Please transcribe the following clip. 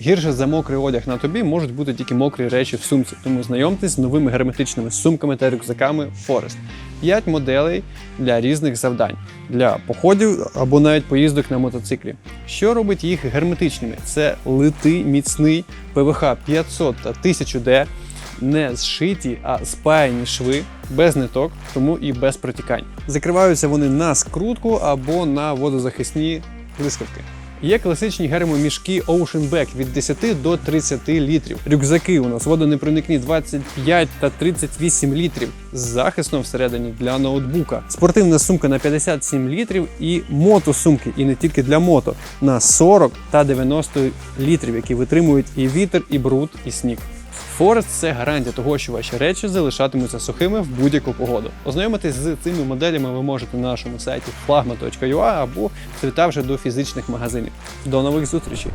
Гірше за мокрий одяг на тобі можуть бути тільки мокрі речі в сумці, тому знайомтесь з новими герметичними сумками та рюкзаками Forest. 5 моделей для різних завдань для походів або навіть поїздок на мотоциклі. Що робить їх герметичними? Це литий міцний ПВХ 500 та 1000D, не зшиті, а спаяні шви без ниток, тому і без протікань. Закриваються вони на скрутку або на водозахисні блискавки. Є класичні гермомішки Ocean Bag від 10 до 30 літрів. Рюкзаки у нас водонепроникні 25 та 38 літрів з захистом всередині для ноутбука. Спортивна сумка на 57 літрів і мотосумки, і не тільки для мото, на 40 та 90 літрів, які витримують і вітер, і бруд, і сніг. Форест це гарантія того, що ваші речі залишатимуться сухими в будь-яку погоду. Ознайомитись з цими моделями ви можете на нашому сайті flagma.ua або завітавши до фізичних магазинів. До нових зустрічей!